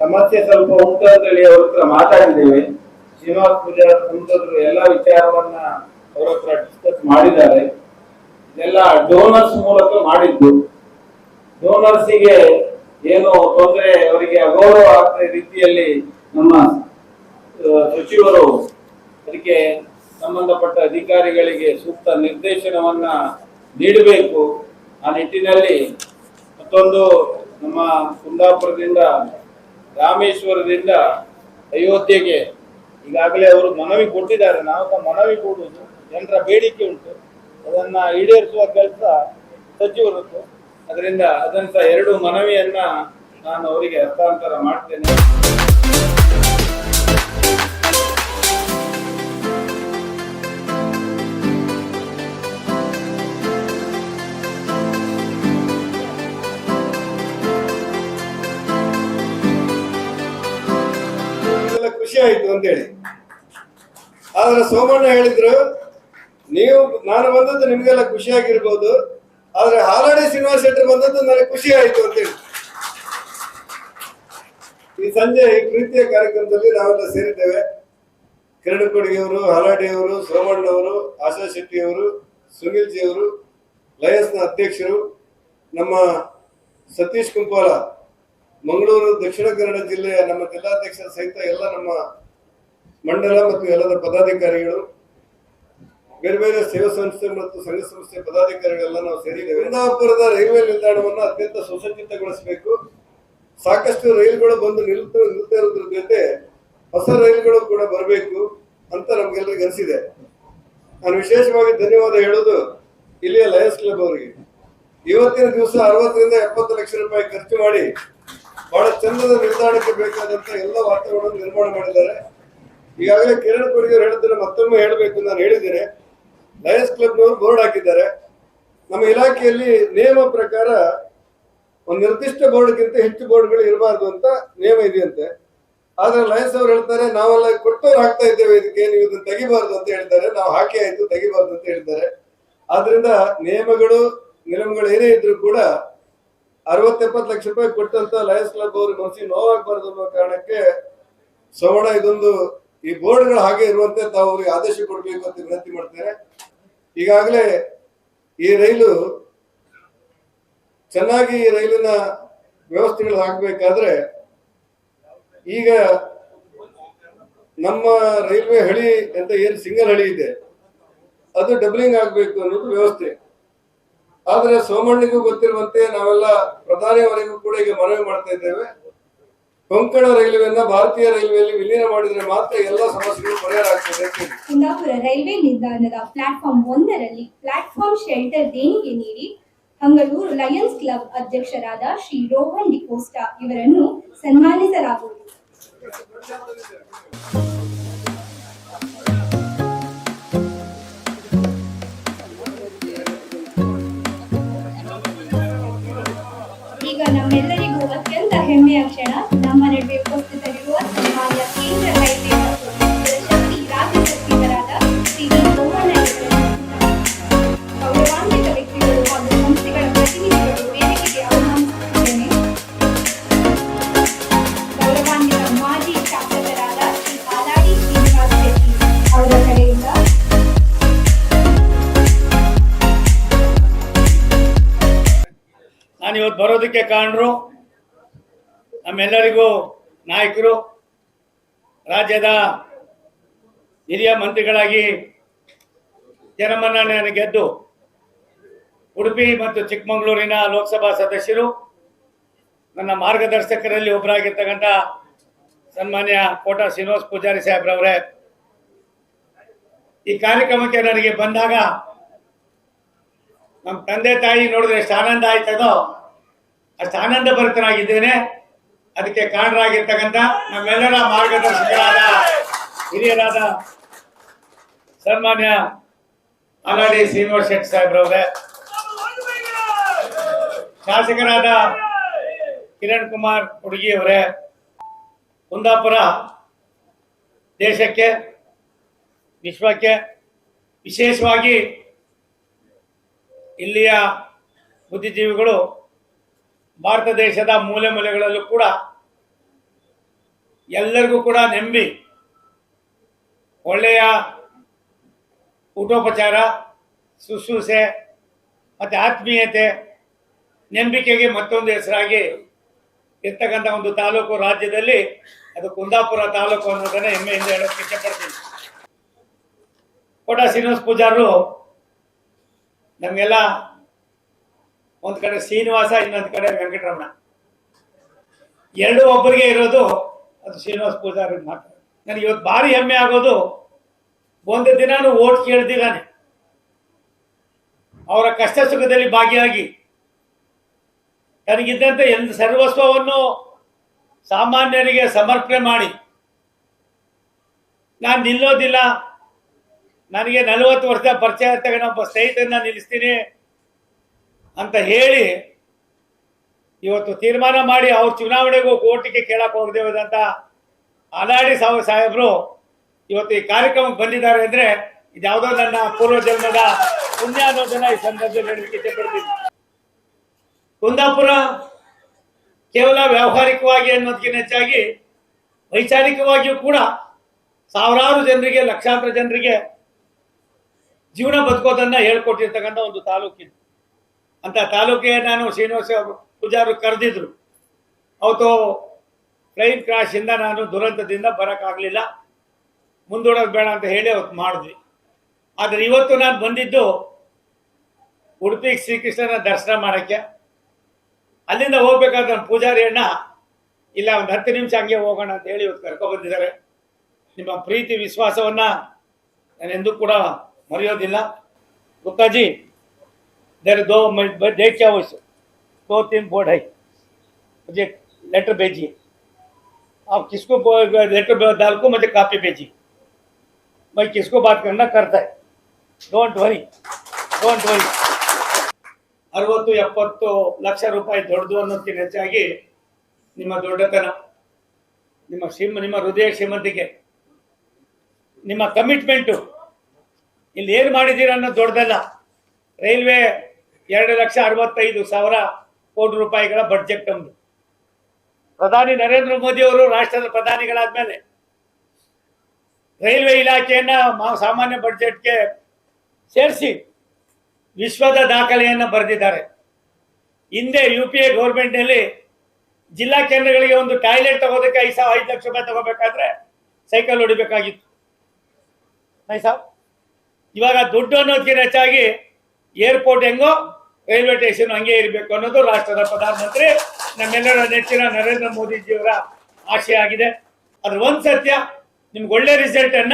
ಸಮಸ್ಯೆ ಸ್ವಲ್ಪ ಉಂಟು ಅಂತೇಳಿ ಅವ್ರ ಹತ್ರ ಮಾತಾಡಿದ್ದೇವೆ. ಶ್ರೀನಿವಾಸ ಪೂಜಾರ್ ಸಂಸದರು ಎಲ್ಲ ವಿಚಾರವನ್ನ ಅವ್ರ ಹತ್ರ ಡಿಸ್ಕಸ್ ಮಾಡಿದ್ದಾರೆ. ಇದೆಲ್ಲ ಡೋನರ್ಸ್ ಮೂಲಕ ಮಾಡಿದ್ದು. ಡೋನರ್ಸಿಗೆ ಏನು ತೊಂದರೆ, ಅವರಿಗೆ ಅಗೌರವ ಆಗ್ತದೆ ರೀತಿಯಲ್ಲಿ ನಮ್ಮ ಸಚಿವರು ಅದಕ್ಕೆ ಸಂಬಂಧಪಟ್ಟ ಅಧಿಕಾರಿಗಳಿಗೆ ಸೂಕ್ತ ನಿರ್ದೇಶನವನ್ನ ನೀಡಬೇಕು. ಆ ನಿಟ್ಟಿನಲ್ಲಿ ಮತ್ತೊಂದು ನಮ್ಮ ಕುಂದಾಪುರದಿಂದ ರಾಮೇಶ್ವರದಿಂದ ಅಯೋಧ್ಯೆಗೆ ಈಗಾಗಲೇ ಅವರು ಮನವಿ ಕೊಟ್ಟಿದ್ದಾರೆ. ನಾವು ಮನವಿ ಕೊಡುವುದು, ಜನರ ಬೇಡಿಕೆ ಉಂಟು. ಅದನ್ನ ಈಡೇರಿಸುವ ಕೆಲಸ ಸಚಿವರದ್ದು. ಅದರಿಂದ ಅದಂತ ಎರಡು ಮನವಿಯನ್ನ ನಾನು ಅವರಿಗೆ ಹಸ್ತಾಂತರ ಮಾಡ್ತೇನೆ. ಖುಷಿ ಆಯ್ತು ಅಂತೇಳಿ. ಆದ್ರೆ ಸೋಮಣ್ಣ ಹೇಳಿದ್ರು, ನೀವು, ನಾನು ಬಂದದ್ದು ನಿಮ್ಗೆಲ್ಲ ಖುಷಿ ಆಗಿರ್ಬೋದು, ಆದ್ರೆ ಹಾಲಾಡಿ ಶ್ರೀನಿವಾಸ ಶೆಟ್ಟರ್ ಬಂದದ್ದು ನನಗೆ ಖುಷಿ ಆಯ್ತು ಅಂತೇಳಿ. ಈ ಸಂಜೆ ಈ ಪ್ರೀತಿಯ ಕಾರ್ಯಕ್ರಮದಲ್ಲಿ ನಾವೆಲ್ಲ ಸೇರಿದ್ದೇವೆ. ಕೊಡಿಗೆಯವರು, ಹಾಲಾಡಿಯವರು, ಸೋಮಣ್ಣವರು, ಆಶಾ ಶೆಟ್ಟಿಯವರು ಸುನಿಲ್ ಜಿ ಅವರು ಲಯನ್ಸ್ನ ಅಧ್ಯಕ್ಷರು, ನಮ್ಮ ಸತೀಶ್ ಕುಂಪಾಲ. ಮಂಗಳೂರು, ದಕ್ಷಿಣ ಕನ್ನಡ ಜಿಲ್ಲೆಯ ನಮ್ಮ ಜಿಲ್ಲಾಧ್ಯಕ್ಷರ ಸಹಿತ ಎಲ್ಲ ನಮ್ಮ ಮಂಡಲ ಮತ್ತು ಎಲ್ಲದ ಪದಾಧಿಕಾರಿಗಳು, ಬೇರೆ ಬೇರೆ ಸೇವಾ ಸಂಸ್ಥೆ ಮತ್ತು ಸಂಘ ಸಂಸ್ಥೆ ಪದಾಧಿಕಾರಿಗಳೆಲ್ಲ ನಾವು ಸೇರಿದ್ದೇವೆ. ಕುಂದಾಪುರದ ರೈಲ್ವೆ ನಿಲ್ದಾಣವನ್ನು ಅತ್ಯಂತ ಸುಸಜ್ಜಿತಗೊಳಿಸಬೇಕು. ಸಾಕಷ್ಟು ರೈಲುಗಳು ಬಂದು ನಿಲ್ತು ನಿಲ್ತಾ ಇರೋದ್ರ ಜೊತೆ ಹೊಸ ರೈಲುಗಳು ಕೂಡ ಬರಬೇಕು ಅಂತ ನಮ್ಗೆಲ್ಲರಿಗೆ ಅನಿಸಿದೆ. ನಾನು ವಿಶೇಷವಾಗಿ ಧನ್ಯವಾದ ಹೇಳೋದು ಇಲ್ಲಿಯ ಲಯನ್ಸ್ ಕ್ಲಬ್ ಅವರಿಗೆ. ಇವತ್ತಿನ ದಿವಸ ಅರವತ್ತರಿಂದ ಎಪ್ಪತ್ತು ಲಕ್ಷ ರೂಪಾಯಿ ಖರ್ಚು ಮಾಡಿ ಬಹಳ ಚಂದದ ನಿಲ್ದಾಣಕ್ಕೆ ಬೇಕಾದಂತ ಎಲ್ಲ ವಾತಾವರಣ ನಿರ್ಮಾಣ ಮಾಡಿದ್ದಾರೆ. ಈಗಾಗಲೇ ಕಿರಣ್ ಕೊಡುಗೆ ಹೇಳಿದ್ರೆ ಮತ್ತೊಮ್ಮೆ ಹೇಳಬೇಕು ನಾನು ಹೇಳಿದ್ದೇನೆ. ಲಯನ್ಸ್ ಕ್ಲಬ್ನವರು ಬೋರ್ಡ್ ಹಾಕಿದ್ದಾರೆ. ನಮ್ಮ ಇಲಾಖೆಯಲ್ಲಿ ನಿಯಮ ಪ್ರಕಾರ ಒಂದು ನಿರ್ದಿಷ್ಟ ಬೋರ್ಡ್ಗಿಂತ ಹೆಚ್ಚು ಬೋರ್ಡ್ಗಳು ಇರಬಾರ್ದು ಅಂತ ನಿಯಮ ಇದೆಯಂತೆ. ಆದ್ರೆ ಲಯನ್ಸ್ ಅವರು ಹೇಳ್ತಾರೆ, ನಾವೆಲ್ಲ ಕೊಟ್ಟು ಹಾಕ್ತಾ ಇದ್ದೇವೆ, ಇದಕ್ಕೆ ನೀವು ಇದನ್ನ ತೆಗಿಬಾರ್ದು ಅಂತ ಹೇಳ್ತಾರೆ. ನಾವು ಹಾಕಿ ಆಯ್ತು, ತೆಗಿಬಾರ್ದು ಅಂತ ಹೇಳ್ತಾರೆ. ಆದ್ರಿಂದ ನಿಯಮಗಳು ನಿಯಮಗಳು ಏನೇ ಇದ್ರೂ ಕೂಡ ಅರವತ್ತೆಪ್ಪತ್ತು ಲಕ್ಷ ರೂಪಾಯಿ ಕೊಟ್ಟಂತ ಲಯನ್ಸ್ ಕ್ಲಬ್ ಅವರು ಮನಸ್ಸಿಗೆ ನೋವಾಗಬಾರ್ದು ಅನ್ನೋ ಕಾರಣಕ್ಕೆ ಸವರ್ಣ ಇದೊಂದು ಈ ಬೋರ್ಡ್ಗಳು ಹಾಗೆ ಇರುವಂತೆ ತಾವು ಅವರಿಗೆ ಆದೇಶ ಕೊಡಬೇಕು ಅಂತ ವಿನಂತಿ ಮಾಡ್ತೇನೆ. ಈಗಾಗಲೇ ಈ ರೈಲು ಚೆನ್ನಾಗಿ ಈ ರೈಲಿನ ವ್ಯವಸ್ಥೆಗಳು ಹಾಕಬೇಕಾದ್ರೆ ಈಗ ನಮ್ಮ ರೈಲ್ವೆ ಹಳಿ ಅಂತ ಏನು ಸಿಂಗಲ್ ಹಳಿ ಇದೆ, ಅದು ಡಬ್ಲಿಂಗ್ ಆಗಬೇಕು ಅನ್ನೋದು ವ್ಯವಸ್ಥೆ. ಆದ್ರೆ ಸೋಮಣ್ಣಿಗೂ ಗೊತ್ತಿರುವಂತೆ ನಾವೆಲ್ಲ ಪ್ರಧಾನಿಯವರಿಗೂ ಕೂಡ ಈಗ ಮನವಿ ಮಾಡ್ತಾ ಇದ್ದೇವೆ ಕೊಂಕಣ ರೈಲ್ವೆಯನ್ನ ಭಾರತೀಯ ರೈಲ್ವೆಯಲ್ಲಿ ವಿಲೀನ ಮಾಡಿದ್ರೆ ಮಾತ್ರ ಎಲ್ಲ ಸಮಸ್ಯೆಗಳು ಪರಿಹಾರ ಆಗ್ತದೆ. ಕುಂದಾಪುರ ರೈಲ್ವೆ ನಿಲ್ದಾಣದ ಪ್ಲಾಟ್ಫಾರ್ಮ್ ಒಂದರಲ್ಲಿ ಪ್ಲಾಟ್ಫಾರ್ಮ್ ಶೆಲ್ಟರ್ ದೇಣಿಗೆ ನೀಡಿ ಮಂಗಳೂರು ಲಯನ್ಸ್ ಕ್ಲಬ್ ಅಧ್ಯಕ್ಷರಾದ ಶ್ರೀ ರೋಹನ್ ಡಿಕೋಸ್ಟಾ ಇವರನ್ನು ಸನ್ಮಾನಿಸಲಾಗುವುದು ಹೆಮ್ಮೆಯ ಕ್ಷಣ ನಮ್ಮ ನಡುವೆ ಉಪಸ್ಥಿತರಿರುವ ಸನ್ಮಾನ್ಯ ಕೇಂದ್ರ ಗೌರವಾನ್ವಿತ ಮಾಜಿ ಅವರ ನಾನು ಇವತ್ತು ಬರೋದಕ್ಕೆ ಕಾರಣರು ನಮ್ಮೆಲ್ಲರಿಗೂ ನಾಯಕರು, ರಾಜ್ಯದ ಹಿರಿಯ ಮಂತ್ರಿಗಳಾಗಿ ಜನಮನ್ನಣೆಯನ್ನು ಗೆದ್ದು ಉಡುಪಿ ಮತ್ತು ಚಿಕ್ಕಮಗಳೂರಿನ ಲೋಕಸಭಾ ಸದಸ್ಯರು, ನನ್ನ ಮಾರ್ಗದರ್ಶಕರಲ್ಲಿ ಒಬ್ಬರಾಗಿರ್ತಕ್ಕಂಥ ಸನ್ಮಾನ್ಯ ಕೋಟ ಶ್ರೀನಿವಾಸ್ ಪೂಜಾರಿ ಸಾಹೇಬ್ರವರೇ, ಈ ಕಾರ್ಯಕ್ರಮಕ್ಕೆ ನನಗೆ ಬಂದಾಗ ನಮ್ಮ ತಂದೆ ತಾಯಿ ನೋಡಿದ್ರೆ ಎಷ್ಟು ಆನಂದ ಆಯ್ತದೋ, ಅಷ್ಟು ಆನಂದ ಭರಿತನಾಗಿದ್ದೇನೆ ಅದಕ್ಕೆ ಕಾರಣರಾಗಿರ್ತಕ್ಕಂಥ ನಮ್ಮೆಲ್ಲರ ಮಾರ್ಗದರ್ಶಕರಾದ ಹಿರಿಯರಾದ ಸನ್ಮಾನ್ಯ ಅಲಾಡಿ ಶ್ರೀನಿವಾಸ ಶೆಟ್ಟಿ ಸಾಹೇಬ್ರವ್ರೆ, ಶಾಸಕರಾದ ಕಿರಣ್ ಕುಮಾರ್ ಹುಡುಗಿ ಅವರೇ ಕುಂದಾಪುರ ದೇಶಕ್ಕೆ, ವಿಶ್ವಕ್ಕೆ ವಿಶೇಷವಾಗಿ ಇಲ್ಲಿಯ ಬುದ್ಧಿಜೀವಿಗಳು ಭಾರತ ದೇಶದ ಮೂಲೆ ಮೂಲೆಗಳಲ್ಲೂ ಕೂಡ ಎಲ್ಲರಿಗೂ ಕೂಡ ನೆಮ್ಮದಿ, ಒಳ್ಳೆಯ ಊಟೋಪಚಾರ, ಶುಶ್ರೂಷೆ ಮತ್ತು ಆತ್ಮೀಯತೆ, ನಂಬಿಕೆಗೆ ಮತ್ತೊಂದು ಹೆಸರಾಗಿ ಇರ್ತಕ್ಕಂಥ ಒಂದು ತಾಲೂಕು ರಾಜ್ಯದಲ್ಲಿ ಅದು ಕುಂದಾಪುರ ತಾಲೂಕು ಅನ್ನೋದನ್ನು ಹೆಮ್ಮೆಯಿಂದ ಹೇಳೋಕ್ಕೆ ಇಷ್ಟಪಡ್ತೀನಿ. ಕೋಟ ಶ್ರೀನಿವಾಸ ಪೂಜಾರರು ನಮಗೆಲ್ಲ ಒಂದು ಕಡೆ ಶ್ರೀನಿವಾಸ, ಇನ್ನೊಂದು ಕಡೆ ವೆಂಕಟರಮಣ. ಎರಡು ಒಬ್ಬರಿಗೆ ಇರೋದು ಅದು ಶ್ರೀನಿವಾಸ ಪೂಜಾರಿ ಮಾತ್ರ. ನನಗೆ ಇವತ್ತು ಭಾರಿ ಹೆಮ್ಮೆ ಆಗೋದು, ಒಂದು ದಿನಾನು ಓಟ್ ಕೇಳ್ತಿದ್ದಾನೆ ಅವರ ಕಷ್ಟ ಸುಖದಲ್ಲಿ ಭಾಗಿಯಾಗಿ. ತನಗಿದ್ದಂತೆ ಎಲ್ಲ ಸರ್ವಸ್ವವನ್ನು ಸಾಮಾನ್ಯರಿಗೆ ಸಮರ್ಪಣೆ ಮಾಡಿ. ನಾನು ನಿಲ್ಲೋದಿಲ್ಲ. ನನಗೆ ನಲವತ್ತು ವರ್ಷ ಪರಿಚಯ ಇರ್ತಕ್ಕಂಥ ಒಬ್ಬ ಸ್ನೇಹಿತರನ್ನ ನಿಲ್ಲಿಸ್ತೀನಿ. ಅಂತ ಹೇಳಿ ಇವತ್ತು ತೀರ್ಮಾನ ಮಾಡಿ ಅವ್ರ ಚುನಾವಣೆಗೂ ಓಟಿಗೆ ಕೇಳಕ್ ಹೋಗದೆ ಅಂತ ಅಲಾಡಿ ಸಾವು ಸಾಹೇಬರು ಇವತ್ತು ಈ ಕಾರ್ಯಕ್ರಮಕ್ಕೆ ಬಂದಿದ್ದಾರೆ ಅಂದ್ರೆ ಇದ್ಯಾವುದೋ ನನ್ನ ಪೂರ್ವ ಜನ್ಮದ ಜನ ಈ ಸಂದರ್ಭದಲ್ಲಿ ಹೇಳಲಿಕ್ಕೆ ಇಷ್ಟಪಡ್ತೀನಿ. ಕುಂದಾಪುರ ಕೇವಲ ವ್ಯಾವಹಾರಿಕವಾಗಿ ಅನ್ನೋದಕ್ಕಿಂತ ಹೆಚ್ಚಾಗಿ ವೈಚಾರಿಕವಾಗಿಯೂ ಕೂಡ ಸಾವಿರಾರು ಜನರಿಗೆ, ಲಕ್ಷಾಂತರ ಜನರಿಗೆ ಜೀವನ ಬದುಕೋದನ್ನ ಹೇಳ್ಕೊಟ್ಟಿರ್ತಕ್ಕಂಥ ಒಂದು ತಾಲೂಕಿದು. ಅಂತ ತಾಲೂಕಿಗೆ ನಾನು ಶ್ರೀನಿವಾಸ ಪೂಜಾರು ಕರೆದಿದ್ರು. ಅವತ್ತು ಪ್ಲೈನ್ ಕ್ರಾಶಿಂದ ನಾನು ದುರಂತದಿಂದ ಬರೋಕ್ಕಾಗಲಿಲ್ಲ. ಮುಂದೂಡೋದು ಬೇಡ ಅಂತ ಹೇಳಿ ಅವತ್ತು ಮಾಡಿದ್ವಿ. ಆದರೆ ಇವತ್ತು ನಾನು ಬಂದಿದ್ದು ಉಡುಪಿ ಶ್ರೀಕೃಷ್ಣನ ದರ್ಶನ ಮಾಡೋಕ್ಕೆ. ಅಲ್ಲಿಂದ ಹೋಗ್ಬೇಕಾದ್ರೆ ನನ್ನ ಪೂಜಾರಿ ಅಣ್ಣ, ಇಲ್ಲ ಒಂದು ಹತ್ತು ನಿಮಿಷ ಹಂಗೆ ಹೋಗೋಣ ಅಂತ ಹೇಳಿ ಇವತ್ತು ಕರ್ಕೊ ಬಂದಿದ್ದಾರೆ. ನಿಮ್ಮ ಪ್ರೀತಿ, ವಿಶ್ವಾಸವನ್ನ ನಾನು ಎಂದೂ ಕೂಡ ಮರೆಯೋದಿಲ್ಲ. ಗುಪ್ತಾಜಿ देर दो मैं देख क्या हो दो तीन बोर्ड है मुझे लेटर भेजिए आप किसको लेटर डाल को मुझे कापी भेजिए मैं किसको बात करना करता है डोंट वरी ಡೋಂಟ್ ವರಿ ಅರವತ್ತು ಎಪ್ಪತ್ತು ಲಕ್ಷ ರೂಪಾಯಿ ದೊಡ್ಡದು ಅನ್ನೋದಕ್ಕಿಂತ ಹೆಚ್ಚಾಗಿ ನಿಮ್ಮ ದೊಡ್ಡತನ ನಿಮ್ಮ ಶ್ರೀಮ ನಿಮ್ಮ ಹೃದಯ ಶ್ರೀಮಂತಿಕೆ ನಿಮ್ಮ ಕಮಿಟ್ಮೆಂಟು ಇಲ್ಲಿ ಏನು ಮಾಡಿದ್ದೀರ ಅನ್ನೋದು ದೊಡ್ಡದಲ್ಲ ರೈಲ್ವೆ ಎರಡು ಲಕ್ಷ ಅರವತ್ತೈದು ಸಾವಿರ ಕೋಟಿ ರೂಪಾಯಿಗಳ ಬಡ್ಜೆಟ್ ನಮ್ದು. ಪ್ರಧಾನಿ ನರೇಂದ್ರ ಮೋದಿ ಅವರು ರಾಷ್ಟ್ರದ ಪ್ರಧಾನಿಗಳಾದ್ಮೇಲೆ ರೈಲ್ವೆ ಇಲಾಖೆಯನ್ನ ಸಾಮಾನ್ಯ ಬಡ್ಜೆಟ್ಗೆ ಸೇರಿಸಿ ವಿಶ್ವದ ದಾಖಲೆಯನ್ನು ಬರೆದಿದ್ದಾರೆ. ಹಿಂದೆ ಯು ಪಿ ಎ ಗೌರ್ಮೆಂಟ್ನಲ್ಲಿ ಜಿಲ್ಲಾ ಕೇಂದ್ರಗಳಿಗೆ ಒಂದು ಟಾಯ್ಲೆಟ್ ತಗೋದಕ್ಕೆ ಐದು ಸಾವಿರ, ಐದು ಲಕ್ಷ ರೂಪಾಯಿ ತಗೋಬೇಕಾದ್ರೆ ಸೈಕಲ್ ಹೊಡಿಬೇಕಾಗಿತ್ತು. ಆಯ್ತಾ ಇವಾಗ ದುಡ್ಡು ಅನ್ನೋದಕ್ಕಿಂತ ಹೆಚ್ಚಾಗಿ ಏರ್ಪೋರ್ಟ್ ಹೆಂಗೋ ರೈಲ್ವೆ ಸ್ಟೇಷನ್ ಹಂಗೆ ಇರಬೇಕು ಅನ್ನೋದು ರಾಷ್ಟ್ರದ ಪ್ರಧಾನಮಂತ್ರಿ, ನಮ್ಮೆಲ್ಲರ ನೆಚ್ಚಿನ ನರೇಂದ್ರ ಮೋದಿಜಿಯವರ ಆಶಯ ಆಗಿದೆ. ಅದ್ರ ಒಂದ್ ಸತ್ಯ, ನಿಮ್ಗೆ ಒಳ್ಳೆ ರಿಸಲ್ಟ್ ಅನ್ನ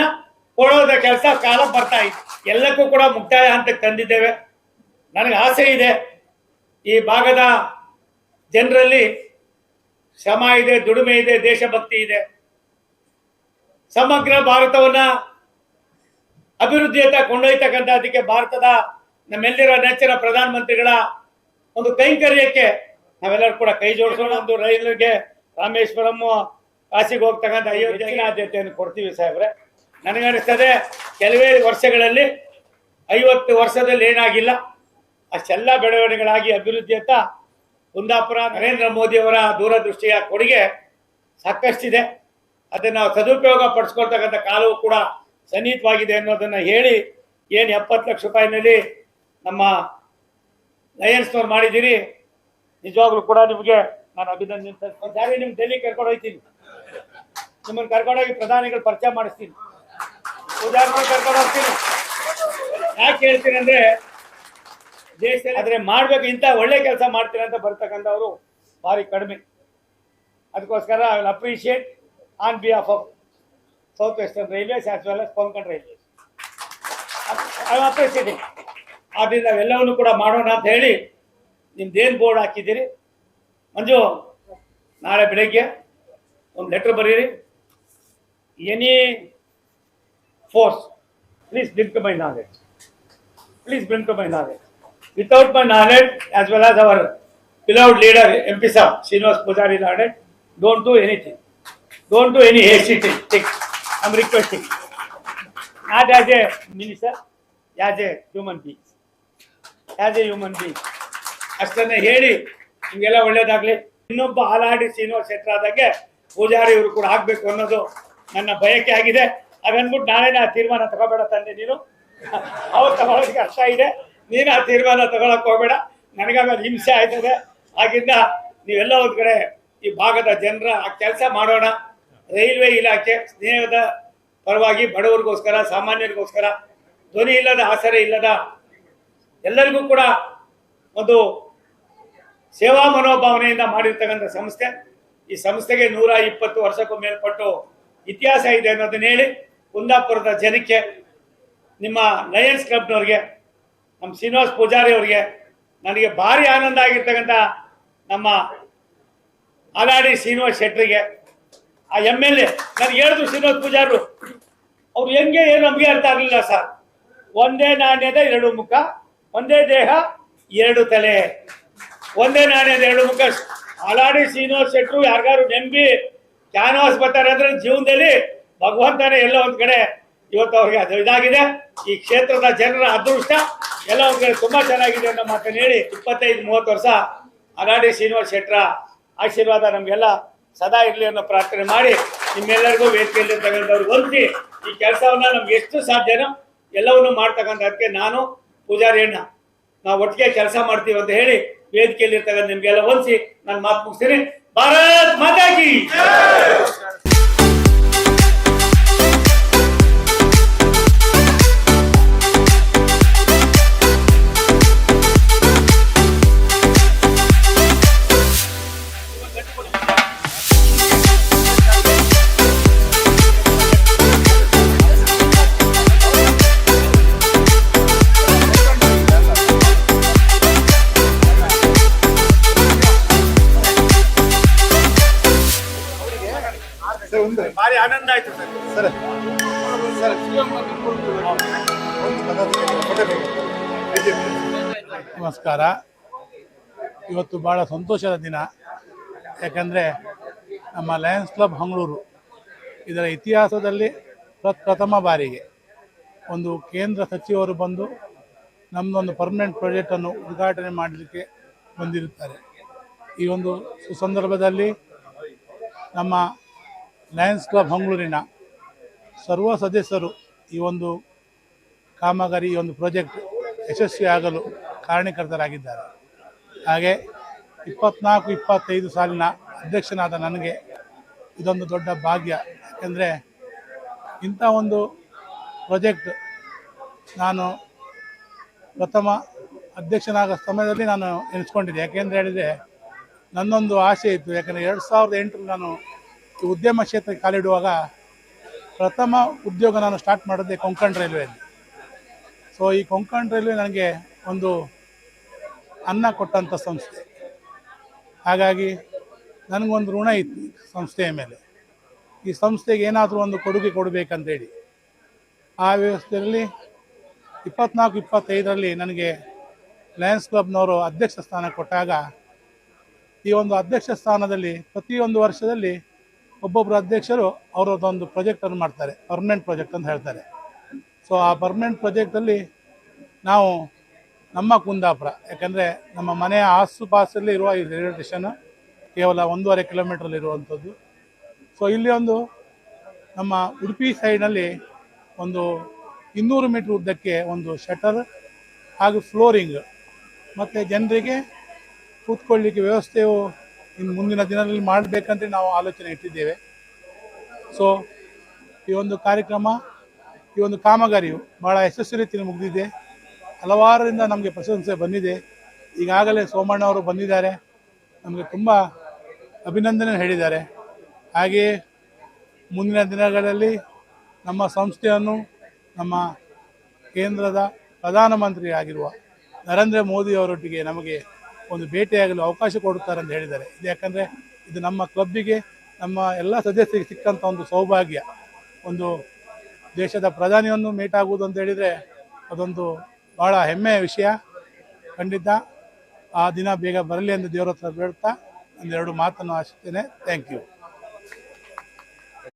ಕೊಡೋದ ಕೆಲಸ ಕಾಲ ಬರ್ತಾ ಇದೆ. ಎಲ್ಲಕ್ಕೂ ಕೂಡ ಮುಕ್ತಾಯ ಹಂತಕ್ಕೆ ತಂದಿದ್ದೇವೆ. ನನಗೆ ಆಸೆ ಇದೆ. ಈ ಭಾಗದ ಜನರಲ್ಲಿ ಶ್ರಮ ಇದೆ, ದುಡಿಮೆ ಇದೆ, ದೇಶಭಕ್ತಿ ಇದೆ. ಸಮಗ್ರ ಭಾರತವನ್ನ ಅಭಿವೃದ್ಧಿಯತ್ತ ಕೊಂಡೊಯ್ತಕ್ಕಂಥದ್ದಕ್ಕೆ ಭಾರತದ ನಮ್ಮೆಲ್ಲರ ನೆಚ್ಚಿನ ಪ್ರಧಾನ ಮಂತ್ರಿಗಳ ಒಂದು ಕೈಂಕರ್ಯಕ್ಕೆ ನಾವೆಲ್ಲರೂ ಕೂಡ ಕೈ ಜೋಡಿಸೋಣ ಒಂದು ರೈಲ್ವೆಗೆ ರಾಮೇಶ್ವರಂ ಕಾಶಿಗೆ ಹೋಗ್ತಕ್ಕಂಥ ಅಯೋಧ್ಯೆಗೆ ಆದ್ಯತೆಯನ್ನು ಕೊಡ್ತೀವಿ ಸಾಹೇಬ್ರೆ. ನನಗನ್ನಿಸ್ತದೆ ಕೆಲವೇ ವರ್ಷಗಳಲ್ಲಿ ಐವತ್ತು ವರ್ಷದಲ್ಲಿ ಏನಾಗಿಲ್ಲ. ಅಷ್ಟೆಲ್ಲ ಬೆಳವಣಿಗೆಗಳಾಗಿ ಅಂತ ಕುಂದಾಪುರ ನರೇಂದ್ರ ಮೋದಿಯವರ ದೂರದೃಷ್ಟಿಯ ಕೊಡುಗೆ ಸಾಕಷ್ಟಿದೆ. ಅದನ್ನು ಸದುಪಯೋಗ ಪಡಿಸ್ಕೊಳ್ತಕ್ಕಂಥ ಕಾಲವು ಕೂಡ ಸನ್ನಿಹಿತವಾಗಿದೆ ಅನ್ನೋದನ್ನು ಹೇಳಿ ಏನು ಎಪ್ಪತ್ತು ಲಕ್ಷ ರೂಪಾಯಿನಲ್ಲಿ ನಮ್ಮ ಲಯನ್ಸ್ನವ್ರು ಮಾಡಿದ್ದೀರಿ, ನಿಜವಾಗ್ಲೂ ಕೂಡ ನಿಮಗೆ ನಾನು ಅಭಿನಂದನೆ ಸಲ್ಲಿಸ್ತೀನಿ. ನಿಮ್ಗೆ ಡೆಲ್ಲಿ ಕರ್ಕೊಂಡು ಹೋಗ್ತೀನಿ ನಿಮ್ಮನ್ನು ಕರ್ಕೊಂಡೋಗಿ ಪ್ರಧಾನಿಗಳು ಪರಿಚಯ ಮಾಡಿಸ್ತೀನಿ. ಉದಾಹರಣೆ ಕರ್ಕೊಂಡು ಹೋಗ್ತೀನಿ. ಯಾಕೆ ಹೇಳ್ತೀನಿ ಅಂದ್ರೆ, ದೇಶದಲ್ಲಿ ಆದ್ರೆ ಮಾಡ್ಬೇಕು ಇಂಥ ಒಳ್ಳೆ ಕೆಲಸ ಮಾಡ್ತೀನಿ ಅಂತ ಬರ್ತಕ್ಕಂಥವ್ರು ಭಾರಿ ಕಡಿಮೆ. ಅದಕ್ಕೋಸ್ಕರ I will appreciate on behalf of South Western Railways as well as Konkan Railways I appreciating ಆದ್ದರಿಂದ ಎಲ್ಲವನ್ನು ಕೂಡ ಮಾಡೋಣ ಅಂತ ಹೇಳಿ ನಿಮ್ದೇನು ಬೋರ್ಡ್ ಹಾಕಿದ್ದೀರಿ. ಮಂಜು ನಾಳೆ ಬೆಳಗ್ಗೆ ಒಂದು ಲೆಟರ್ ಬರೀರಿ. Any force please bring my knowledge please bring my knowledge without my knowledge as well as our beloved leader M P saab Srinivas Poojary nodded, don't do anything don't do any hasty thing I I'm requesting. Not as a minister as a human being. As a human being ಅಷ್ಟನ್ನೇ ಹೇಳಿ, ನಿಮ್ಗೆಲ್ಲ ಒಳ್ಳೇದಾಗ್ಲಿ. ಇನ್ನೊಬ್ಬ ಹಾಲಾಡಿ ಶ್ರೀನಿವಾಸ್ ಶೆಟ್ಟರ್ ಆದಾಗೆ ಪೂಜಾರಿ ಇವರು ಕೂಡ ಆಗ್ಬೇಕು ಅನ್ನೋದು ನನ್ನ ಬಯಕೆ ಆಗಿದೆ. ಅದನ್ಬಿಟ್ಟು ನಾಳೆನೇ ಆ ತೀರ್ಮಾನ ತಗೋಬೇಡ ತಂದೆ ನೀನು. ಅವ್ರು ತಗೊಳ್ಳೋದಕ್ಕೆ ಅರ್ಥ ಇದೆ. ನೀನು ಆ ತೀರ್ಮಾನ ತಗೊಳಕ್ ಹೋಗ್ಬೇಡ. ನನಗಾಗ ಹಿಂಸೆ ಆಯ್ತದೆ. ಆಗಿಂದ ನೀವೆಲ್ಲ ಒಂದ್ ಕಡೆ ಈ ಭಾಗದ ಜನರ ಆ ಕೆಲಸ ಮಾಡೋಣ. ರೈಲ್ವೆ ಇಲಾಖೆ, ಸ್ನೇಹದ ಪರವಾಗಿ ಬಡವರಿಗೋಸ್ಕರ, ಸಾಮಾನ್ಯರಿಗೋಸ್ಕರ, ಧ್ವನಿ ಇಲ್ಲದ, ಆಸರೆ ಇಲ್ಲದ ಎಲ್ಲರಿಗೂ ಕೂಡ ಒಂದು ಸೇವಾ ಮನೋಭಾವನೆಯಿಂದ ಮಾಡಿರ್ತಕ್ಕಂಥ ಸಂಸ್ಥೆ. ಈ ಸಂಸ್ಥೆಗೆ ನೂರ ಇಪ್ಪತ್ತು ವರ್ಷಕ್ಕೂ ಮೇಲ್ಪಟ್ಟು ಇತಿಹಾಸ ಇದೆ ಅನ್ನೋದನ್ನ ಹೇಳಿ ಕುಂದಾಪುರದ ಜನಕ್ಕೆ, ನಿಮ್ಮ ಲಯನ್ಸ್ ಕ್ಲಬ್ನವ್ರಿಗೆ, ನಮ್ಮ ಶ್ರೀನಿವಾಸ್ ಪೂಜಾರಿ ಅವರಿಗೆ ನನಗೆ ಭಾರಿ ಆನಂದ ಆಗಿರ್ತಕ್ಕಂಥ ನಮ್ಮ ಆಲಾಡಿ ಶ್ರೀನಿವಾಸ್ ಶೆಟ್ಟರಿಗೆ ಆ ಎಂ ಎಲ್ ಎ ನನಗೆ ಹೇಳಿದ್ರು ಶ್ರೀನಿವಾಸ್ ಪೂಜಾರರು, ಅವ್ರು ಹೆಂಗೆ ಏನು ನಮಗೆ ಅರ್ಥ ಆಗಲಿಲ್ಲ ಸರ್. ಒಂದೇ ನಾಣ್ಯದ ಎರಡು ಮುಖ ಒಂದೇ ದೇಹ, ಎರಡು ತಲೆ. ಒಂದೇ ನಾಣ್ಯದ ಎರಡು ಮುಖ. ಆಲಾಡಿ ಶ್ರೀನಿವಾಸ ಶೆಟ್ಟರು ಯಾರಿಗಾರು ನೆಂಬಿ ಕ್ಯಾನ್ವಾಸ್ ಬರ್ತಾರೆ ಅಂದ್ರೆ ಜೀವನದಲ್ಲಿ ಭಗವಂತನೇ ಎಲ್ಲ ಒಂದ್ ಕಡೆ ಇವತ್ತು ಅವ್ರಿಗೆ ಅದು ಇದಾಗಿದೆ. ಈ ಕ್ಷೇತ್ರದ ಜನರ ಅದೃಷ್ಟ ಎಲ್ಲ ಒಂದ್ ಕಡೆ ತುಂಬಾ ಚೆನ್ನಾಗಿದೆ ಅನ್ನೋ ಮಾತನ್ನು ಹೇಳಿ ಇಪ್ಪತ್ತೈದು, ಮೂವತ್ತು ವರ್ಷ ಅಲಾಡಿ ಶ್ರೀನಿವಾಸ ಶೆಟ್ರ ಆಶೀರ್ವಾದ ನಮ್ಗೆಲ್ಲ ಸದಾ ಇರಲಿ ಅನ್ನೋ ಪ್ರಾರ್ಥನೆ ಮಾಡಿ ನಿಮ್ಮೆಲ್ಲರಿಗೂ ವೇದಿಕೆಯಲ್ಲಿ ತಗೊಂಡವ್ರು ಹೊಂದಿ ಈ ಕೆಲಸವನ್ನ ನಮ್ಗೆ ಎಷ್ಟು ಸಾಧ್ಯನೋ ಎಲ್ಲವನ್ನೂ ಮಾಡ್ತಕ್ಕಂಥದಕ್ಕೆ ನಾನು ಪೂಜಾರಿ ಅಣ್ಣ ನಾವು ಒಟ್ಟಿಗೆ ಕೆಲಸ ಮಾಡ್ತೀವಿ ಅಂತ ಹೇಳಿ ವೇದಿಕೆಯಲ್ಲಿ ಇರ್ತಕ್ಕಂಥ ನಿಮ್ಗೆಲ್ಲ ಹೊಂದಿಸಿ ನಾನು ಮಾತು ಮುಗಿಸ್ತೀನಿ. ಭಾರತ್ ಮಾತಾ ನಮಸ್ಕಾರ. ಇವತ್ತು ಭಾಳ ಸಂತೋಷದ ದಿನ. ಯಾಕಂದರೆ ನಮ್ಮ ಲಯನ್ಸ್ ಕ್ಲಬ್ ಮಂಗಳೂರು ಇದರ ಇತಿಹಾಸದಲ್ಲಿ ಪ್ರಥಮ ಬಾರಿಗೆ ಒಂದು ಕೇಂದ್ರ ಸಚಿವರು ಬಂದು ನಮ್ಮದೊಂದು ಪರ್ಮನೆಂಟ್ ಪ್ರಾಜೆಕ್ಟನ್ನು ಉದ್ಘಾಟನೆ ಮಾಡಲಿಕ್ಕೆ ಬಂದಿರುತ್ತಾರೆ. ಈ ಒಂದು ಸುಸಂದರ್ಭದಲ್ಲಿ ನಮ್ಮ ಲಯನ್ಸ್ ಕ್ಲಬ್ ಮಂಗಳೂರಿನ ಸರ್ವ ಸದಸ್ಯರು ಈ ಒಂದು ಕಾಮಗಾರಿ, ಈ ಒಂದು ಪ್ರಾಜೆಕ್ಟ್ ಯಶಸ್ವಿಯಾಗಲು ಕಾರಣೀಕರ್ತರಾಗಿದ್ದಾರೆ ಹಾಗೆ ಇಪ್ಪತ್ನಾಲ್ಕು, ಇಪ್ಪತ್ತೈದು ಸಾಲಿನ ಅಧ್ಯಕ್ಷನಾದ ನನಗೆ ಇದೊಂದು ದೊಡ್ಡ ಭಾಗ್ಯ. ಯಾಕೆಂದರೆ ಇಂಥ ಒಂದು ಪ್ರಾಜೆಕ್ಟ್ ನಾನು ಪ್ರಥಮ ಅಧ್ಯಕ್ಷನಾಗ ಸಮಯದಲ್ಲಿ ನಾನು ಎನಿಸ್ಕೊಂಡಿದ್ದೆ. ಯಾಕೆಂದರೆ ಹೇಳಿದರೆ ನನ್ನೊಂದು ಆಸೆ ಇತ್ತು. ಯಾಕಂದರೆ ಎರಡು ಸಾವಿರದ ಎಂಟರಲ್ಲಿ ನಾನು ಉದ್ಯಮ ಕ್ಷೇತ್ರಕ್ಕೆ ಕಾಲಿಡುವಾಗ ಪ್ರಥಮ ಉದ್ಯೋಗ ನಾನು ಸ್ಟಾರ್ಟ್ ಮಾಡಿದ್ದೆ ಕೊಂಕಣ್ ರೈಲ್ವೆಯಲ್ಲಿ. ಸೊ ಈ ಕೊಂಕಣ್ ರೈಲ್ವೆ ನನಗೆ ಒಂದು ಅನ್ನ ಕೊಟ್ಟಂಥ ಸಂಸ್ಥೆ. ಹಾಗಾಗಿ ನನಗೊಂದು ಋಣ ಇತ್ತು ಸಂಸ್ಥೆಯ ಮೇಲೆ. ಈ ಸಂಸ್ಥೆಗೆ ಏನಾದರೂ ಒಂದು ಕೊಡುಗೆ ಕೊಡಬೇಕಂತೇಳಿ. ಆ ವ್ಯವಸ್ಥೆಯಲ್ಲಿ ಇಪ್ಪತ್ನಾಲ್ಕು, ಇಪ್ಪತ್ತೈದರಲ್ಲಿ ನನಗೆ ಲಯನ್ಸ್ ಕ್ಲಬ್ನವರು ಅಧ್ಯಕ್ಷ ಸ್ಥಾನ ಕೊಟ್ಟಾಗ ಈ ಒಂದು ಅಧ್ಯಕ್ಷ ಸ್ಥಾನದಲ್ಲಿ ಪ್ರತಿಯೊಂದು ವರ್ಷದಲ್ಲಿ ಒಬ್ಬೊಬ್ಬರು ಅಧ್ಯಕ್ಷರು ಅವರದೊಂದು ಪ್ರಾಜೆಕ್ಟನ್ನು ಮಾಡ್ತಾರೆ ಪರ್ಮನೆಂಟ್ ಪ್ರಾಜೆಕ್ಟ್ ಅಂತ ಹೇಳ್ತಾರೆ. ಸೊ ಆ ಪರ್ಮನೆಂಟ್ ಪ್ರಾಜೆಕ್ಟಲ್ಲಿ ನಾವು ನಮ್ಮ ಕುಂದಾಪುರ, ಯಾಕಂದರೆ ನಮ್ಮ ಮನೆಯ ಆಸುಪಾಸಲ್ಲಿ ಇರುವ ಈ ರೈಲ್ವೆ ಸ್ಟೇಷನ್ ಕೇವಲ ಒಂದೂವರೆ ಕಿಲೋಮೀಟ್ರಲ್ಲಿ ಇರುವಂಥದ್ದು. ಸೊ ಇಲ್ಲಿ ಒಂದು ನಮ್ಮ ಉಡುಪಿ ಸೈಡ್ನಲ್ಲಿ ಒಂದು ಇನ್ನೂರು ಮೀಟ್ರ್ ಉದ್ದಕ್ಕೆ ಒಂದು ಶಟರ್ ಹಾಗೂ ಫ್ಲೋರಿಂಗ್ ಮತ್ತು ಜನರಿಗೆ ಕೂತ್ಕೊಳ್ಳಿಕ್ಕೆ ವ್ಯವಸ್ಥೆಯು ಇನ್ನು ಮುಂದಿನ ದಿನದಲ್ಲಿ ಮಾಡಬೇಕಂತ ನಾವು ಆಲೋಚನೆ ಇಟ್ಟಿದ್ದೇವೆ. ಸೊ ಈ ಒಂದು ಕಾರ್ಯಕ್ರಮ, ಈ ಒಂದು ಕಾಮಗಾರಿಯು ಭಾಳ ಯಶಸ್ವಿ ರೀತಿಯಲ್ಲಿ ಮುಗಿದಿದೆ. ಹಲವಾರರಿಂದ ನಮಗೆ ಪ್ರಶಂಸೆ ಬಂದಿದೆ. ಈಗಾಗಲೇ ಸೋಮಣ್ಣ ಅವರು ಬಂದಿದ್ದಾರೆ. ನಮಗೆ ತುಂಬ ಅಭಿನಂದನೆ ಹೇಳಿದ್ದಾರೆ. ಹಾಗೆಯೇ ಮುಂದಿನ ದಿನಗಳಲ್ಲಿ ನಮ್ಮ ಸಂಸ್ಥೆಯನ್ನು ನಮ್ಮ ಕೇಂದ್ರದ ಪ್ರಧಾನಮಂತ್ರಿ ಆಗಿರುವ ನರೇಂದ್ರ ಮೋದಿ ಅವರೊಟ್ಟಿಗೆ ನಮಗೆ ಒಂದು ಭೇಟಿಯಾಗಲು ಅವಕಾಶ ಕೊಡುತ್ತಾರೆ ಅಂತ ಹೇಳಿದ್ದಾರೆ. ಇದು ಯಾಕಂದರೆ ಇದು ನಮ್ಮ ಕ್ಲಬ್ಬಿಗೆ ನಮ್ಮ ಎಲ್ಲ ಸದಸ್ಯರಿಗೆ ಸಿಕ್ಕಂಥ ಒಂದು ಸೌಭಾಗ್ಯ. ಒಂದು ದೇಶದ ಪ್ರಧಾನಿಯನ್ನು ಮೀಟ್ ಆಗುವುದು ಅಂತ ಹೇಳಿದರೆ ಅದೊಂದು ಭಾಳ ಹೆಮ್ಮೆಯ ವಿಷಯ ಖಂಡಿತ ಆ ದಿನ ಬೇಗ ಬರಲಿ ಎಂದು ದೇವರ ಹತ್ರ ಬೇಡ್ತಾ ಒಂದೆರಡು ಮಾತನ್ನು ಆಶಿಸ್ತೇನೆ. Thank you